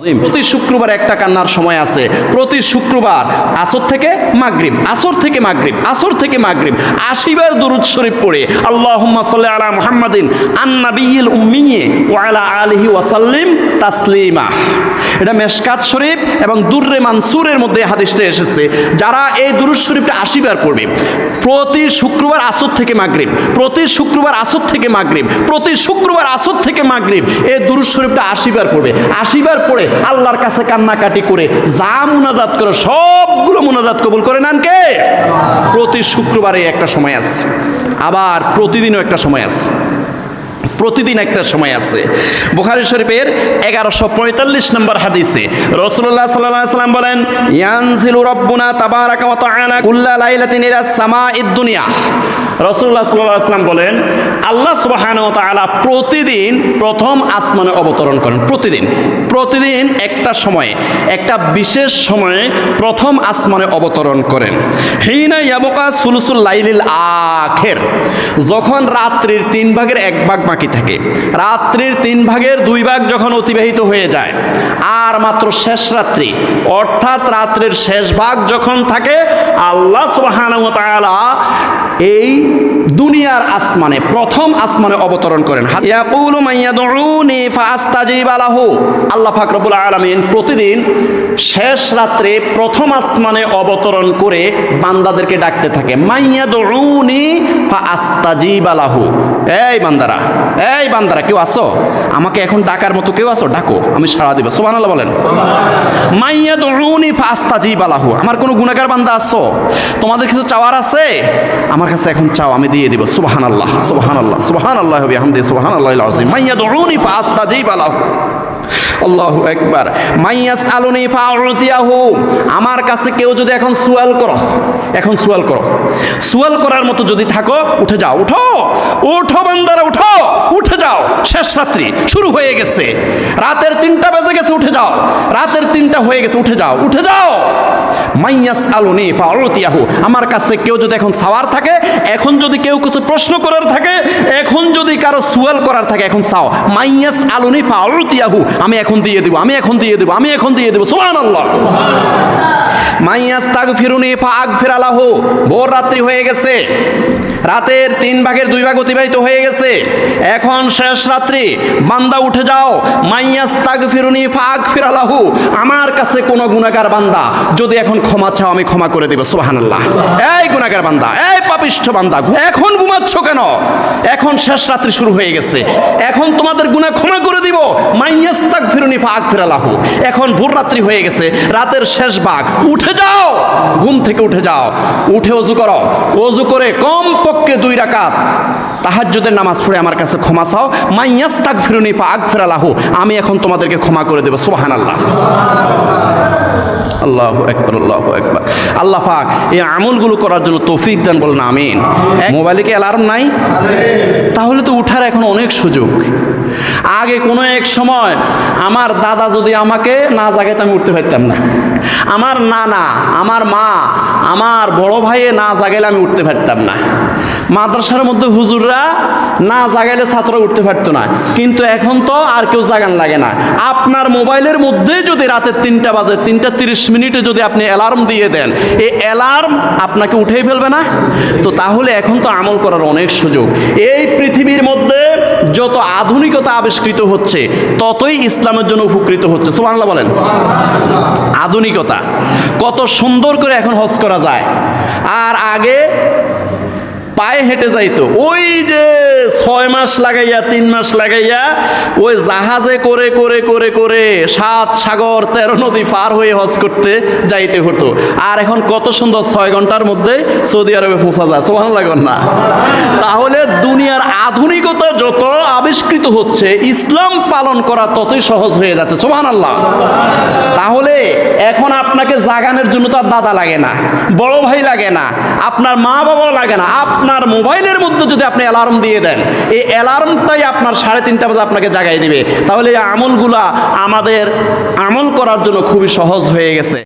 প্রতি শুক্রবার একটা কান্নার সময় আছে। প্রতি শুক্রবার আসর থেকে মাগরিব, আসর থেকে মাগরিব, আসর থেকে মাগরিব, আশিবার দুরুদ শরীফ পড়ে আল্লাহুম্মা সাল্লি আলা মুহাম্মাদিন আন-নাবিয়্যিল উম্মিয়্যি ওয়া আলা আলিহি ওয়া সাল্লিম তাসলিমা। এটা মেশকাত শরীফ এবং দুররে মানসুরের মধ্যে হাদিসটা এসেছে। যারা এই দুরুদ শরীফটা আশিবার পড়বে, প্রতি শুক্রবার আসর থেকে মাগরিব, প্রতি শুক্রবার আসর থেকে মাগরিব, প্রতি শুক্রবার আসর থেকে মাগরিব এই দুরুদ শরীফটা আশিবার পড়বে। আশিবার পড়ে আল্লাহর কাছে কান্নাকাটি করে যা মুনাজাত করে, সবগুলো মুনাজাত কবুল করে নেন কে? প্রতি শুক্রবারে একটা সময় আছে, আবার প্রতিদিনও একটা সময় আছে, প্রতিদিন একটা সময় আছে। বুখারি শরীফের এগারোশো পঁয়তাল্লিশ নম্বর হাদিসে রসুল্লাহ সাল্লাহ সাল্লাম বলেন, ইয়ানজিলু রব্বুনা তাবারাকা ওয়া তাআলা কুল্লা লাইলাতিন ইলা সামাঈদ দুনিয়া রসুল্লাহ সাল্লাহ আসলাম বলেন আল্লাহ সুবহানাহু ওয়া প্রতিদিন প্রথম আসমানে অবতরণ করেন, প্রতিদিন। প্রতিদিন একটা সময়ে, একটা বিশেষ সময়ে প্রথম আসমানে অবতরণ করেন। হিনা ইয়াবকা সুলুসুল লাইলিল আখের। যখন রাত্রির তিন ভাগের এক ভাগ বাকি থাকে, রাত্রির তিন ভাগের দুই ভাগ যখন অতিবাহিত হয়ে যায়, আর মাত্র শেষ রাত্রি, অর্থাৎ রাত্রির শেষ ভাগ যখন থাকে, আল্লাহ সুবহানাহু ওয়া এই দুনিয়ার আসমানে, প্রথম আসমানে অবতরণ করেন। আল্লাহ পাক রব্বুল আলামিন প্রতিদিন শেষ রাত্রে প্রথম আসমানে অবতরণ করে বান্দাদেরকে ডাকতে থাকে। মাইয়াদউনি ফাআস্তাজিব লাহু। এই বান্দারা এই বান্দারা, কেউ আসো আমাকে এখন ডাকার মতো কেউ আসো ডাকো, আমি সাড়া দেব। সুবহানাল্লাহ বলেন। মাইয়া মাইয়াদউনি ফাআস্তাজিব লাহু। আমার কোনো গুনাহগার বান্দা আসো তোমাদের কিছু চাওয়ার আছে? আমার কাছে এখন চাও, আমি দিয়ে দিব সুবাহান আল্লাহ সুবাহান আল্লাহ সুবাহান আল্লাহ হবে হামদি সুবাহান আল্লাহ আজিম মাইয়া দরুনি ফাস্তাজিব আলাহু আল্লাহু একবার মাইয়াস আলুনি ফাউতিয়াহু। আমার কাছে কেউ যদি এখন সুয়াল করো, এখন সুয়াল করো। সুয়াল করার মতো যদি থাকো, উঠে যাও, উঠো। উঠো বান্দারা, উঠো। উঠে যাও। শেষ রাত্রি, শুরু হয়ে গেছে। রাতের তিনটা বেজে গেছে, উঠে যাও। রাতের তিনটা হয়ে গেছে, উঠে যাও উঠে যাও। মাইয়াস আলুনি ফাউতিয়াহু আমার কাছে কেউ যদি এখন সাওয়ার থাকে, এখন যদি কেউ কিছু প্রশ্ন করার থাকে, এখন যদি কারও সুয়াল করার থাকে, এখন চাও মাইয়াস আলুনি ফাউতিয়াহু আমি এখন দিয়ে দেবো, আমি এখন দিয়ে দেবো, আমি এখন দিয়ে দেবো দিব, সুবহানাল্লাহ। মাইয়াস তাগ ফিরুনি ফাগ ফিরালাহ ভোর রাত্রি হয়ে গেছে। রাতের তিন ভাগের দুই ভাগ অতিবাহিত হয়ে গেছে। এখন শেষ রাত্রি। বান্দা উঠে যাও। মাইয়াস তাগ ফিরুনি ফাগ ফিরালাহু আমার কাছে কোনো গুণাগার বান্দা, যদি এখন ক্ষমা চাও আমি ক্ষমা করে দেব, সুবহানাল্লাহ। এই গুণাগার বান্দা, এই পাপিষ্ঠ বান্দা এখন ঘুমাচ্ছ কেন? এখন শেষ রাত্রি শুরু হয়ে গেছে। এখন তোমাদের গুনাহ ক্ষমা করে দিব। মাইয়াস তাগ ফিরুনি ফাগ ফিরালাহু এখন ভোর রাত্রি হয়ে গেছে, রাতের শেষ ভাগ উঠে যাও! ঘুম থেকে উঠে যাও। উঠে অজু করো। অজু করে কম পক্ষে দুই রাকাত তাহাজ্জুদের নামাজ পড়ে আমার কাছে ক্ষমা চাও। মাইয়াস তাগ ফিরুনি ফাগ ফিরালাহু আমি এখন তোমাদেরকে ক্ষমা করে দেবো। সুবহানাল্লাহ। আল্লাহ একবার আল্লাহ একবার আল্লাহ পাক এই আমলগুলো করার জন্য তৌফিক দেন বলেন আমিন। মোবাইলে কি অ্যালার্ম নাই? তাহলে তো উঠার এখন অনেক সুযোগ। আগে কোনো এক সময় আমার দাদা যদি আমাকে না জাগাইতে আমি উঠতে পারতাম না। আমার নানা আমার মা আমার বড় ভাইয়ে না জাগাইলে আমি উঠতে পারতাম না। মাদ্রাসার মধ্যে হুজুররা না জাগাইলে ছাত্ররা উঠতে পারতো না। কিন্তু এখন তো আর কেউ জাগান লাগে না। আপনার মোবাইলের মধ্যে যদি রাতের তিনটা বাজে তিনটা তিরিশ মিনিটে যদি আপনি অ্যালার্ম দিয়ে দেন, এই অ্যালার্ম আপনাকে উঠেই ফেলবে না? তো তাহলে এখন তো আমল করার অনেক সুযোগ। এই পৃথিবীর মধ্যে যত আধুনিকতা আবিষ্কৃত হচ্ছে, ততই ইসলামের জন্য উপকৃত হচ্ছে। সুবহানাল্লাহ বলেন। আধুনিকতা। কত সুন্দর করে এখন হজ করা যায়। আর আগে পায়ে হেঁটে যাইতো। ওই যে ছয় মাস লাগাইয়া, তিন মাস লাগাইয়া, ওই জাহাজে করে করে করে করে সাত সাগর, তেরো নদী পার হয়ে হজ করতে যাইতে হতো। আর এখন কত সুন্দর ছয় ঘণ্টার মধ্যে সৌদি আরবে পৌঁছা যায় সোহান লাগান না। তাহলে দুনিয়ার আধুনিকতা যত আবিষ্কৃত হচ্ছে, ইসলাম পালন করা ততই সহজ হয়ে যাচ্ছে সোহান আল্লাহ তাহলে এখন আপনাকে জাগানের জন্য তো আর দাদা লাগে না, বড় ভাই লাগে না, আপনার মা বাবা লাগে না, আপনার মোবাইলের মধ্যে যদি আপনি অ্যালার্ম দিয়ে দেন। এই অ্যালার্মটাই আপনার সাড়ে তিনটা বাজে আপনাকে জাগাই দিবে। তাহলে এই আমলগুলা আমাদের আমল করার জন্য খুবই সহজ হয়ে গেছে।